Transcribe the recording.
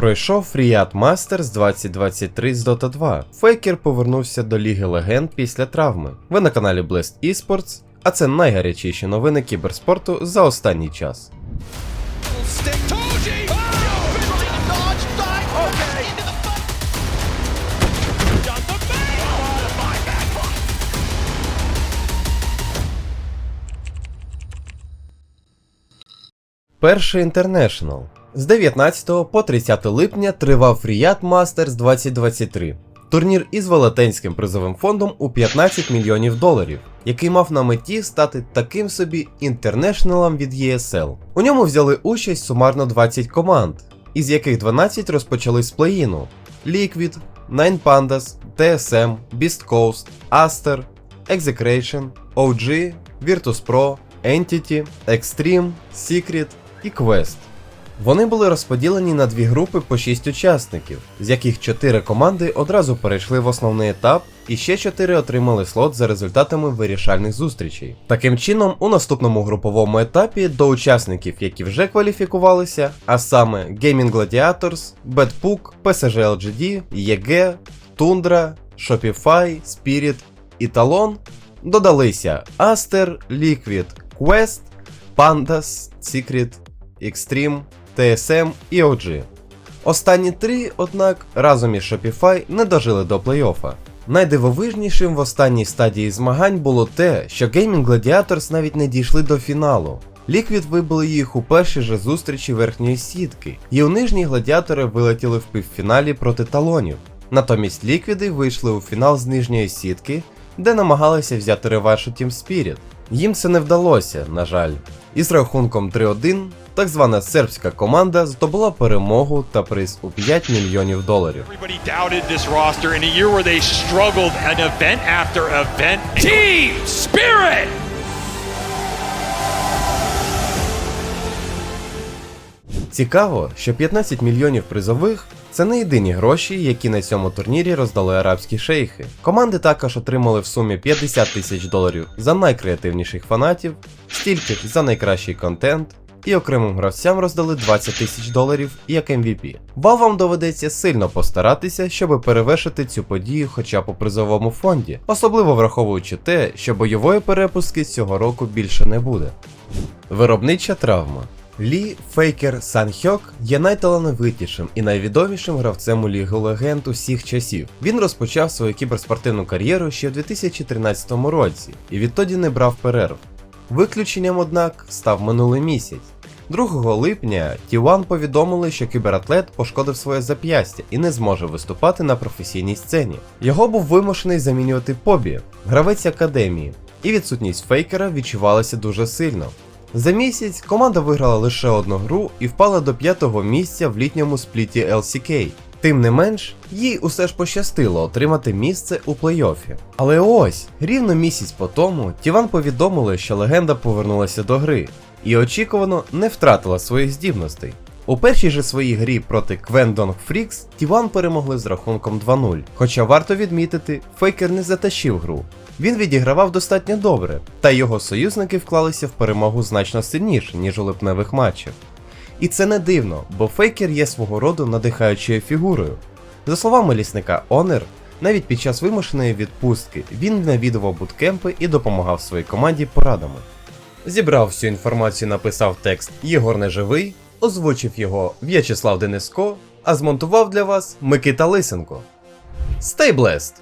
Пройшов Фріат Мастерс 2023 з Dota 2. Фейкер повернувся до Ліги Легенд після травми. Ви на каналі Blast Esports, а це найгарячіші новини кіберспорту за останній час. Перший інтернешнл. З 19 по 30 липня тривав Фріат Мастерс 2023. Турнір із велетенським призовим фондом у 15 мільйонів доларів, який мав на меті стати таким собі інтернешнелом від ESL. У ньому взяли участь сумарно 20 команд, із яких 12 розпочали з плей-іну: Liquid, Nine Pandas, TSM, Beast Coast, Aster, Execration, OG, Virtus.pro, Entity, Extreme, Secret і Quest. Вони були розподілені на дві групи по 6 учасників, з яких 4 команди одразу перейшли в основний етап, і ще 4 отримали слот за результатами вирішальних зустрічей. Таким чином, у наступному груповому етапі до учасників, які вже кваліфікувалися, а саме Gaming Gladiators, Bedpook, PSG LGD, EG, Tundra, Shopify, Spirit і Talon, додалися Aster, Liquid, Quest, Pandas, Secret, Extreme, TSM і OG. Останні три, однак, разом із Shopify не дожили до плей-оффа. Найдивовижнішим в останній стадії змагань було те, що Gaming Gladiators навіть не дійшли до фіналу. Liquid вибили їх у першій же зустрічі верхньої сітки, і у нижній гладіатори вилетіли в півфіналі проти талонів. Натомість Ліквіди вийшли у фінал з нижньої сітки, де намагалися взяти реванш у Team Spirit. Їм це не вдалося, на жаль. Із рахунком 3-1 так звана сербська команда здобула перемогу та приз у 5 мільйонів доларів. Цікаво, що 15 мільйонів призових це не єдині гроші, які на цьому турнірі роздали арабські шейхи. Команди також отримали в сумі 50 тисяч доларів за найкреативніших фанатів, стільки за найкращий контент. І окремим гравцям роздали 20 тисяч доларів як MVP. Valve доведеться сильно постаратися, щоб перевершити цю подію хоча б у призовому фонді, особливо враховуючи те, що бойової перепустки цього року більше не буде. Виробнича травма. Лі Фейкер Санхьок є найталановитішим і найвідомішим гравцем у Лігу Легенд усіх часів. Він розпочав свою кіберспортивну кар'єру ще в 2013 році і відтоді не брав перерв. Виключенням, однак, став минулий місяць. 2 липня T1 повідомили, що кібератлет пошкодив своє зап'ястя і не зможе виступати на професійній сцені. Його був вимушений замінювати Побі, гравець академії, і відсутність фейкера відчувалася дуже сильно. За місяць команда виграла лише одну гру і впала до п'ятого місця в літньому спліті LCK. Тим не менш, їй усе ж пощастило отримати місце у плей-оффі. Але ось, рівно місяць по тому, Тіван повідомили, що легенда повернулася до гри і очікувано не втратила своїх здібностей. У першій же своїй грі проти Квендонг Фрікс Тіван перемогли з рахунком 2-0. Хоча варто відмітити, Фейкер не затащив гру. Він відігравав достатньо добре, та його союзники вклалися в перемогу значно сильніше, ніж у липневих матчах. І це не дивно, бо Фейкер є свого роду надихаючою фігурою. За словами лісника Онер, навіть під час вимушеної відпустки він навідував буткемпи і допомагав своїй команді порадами. Зібрав всю інформацію, написав текст Єгор Неживий, озвучив його В'ячеслав Дениско, а змонтував для вас Микита Лисенко. Stay blessed!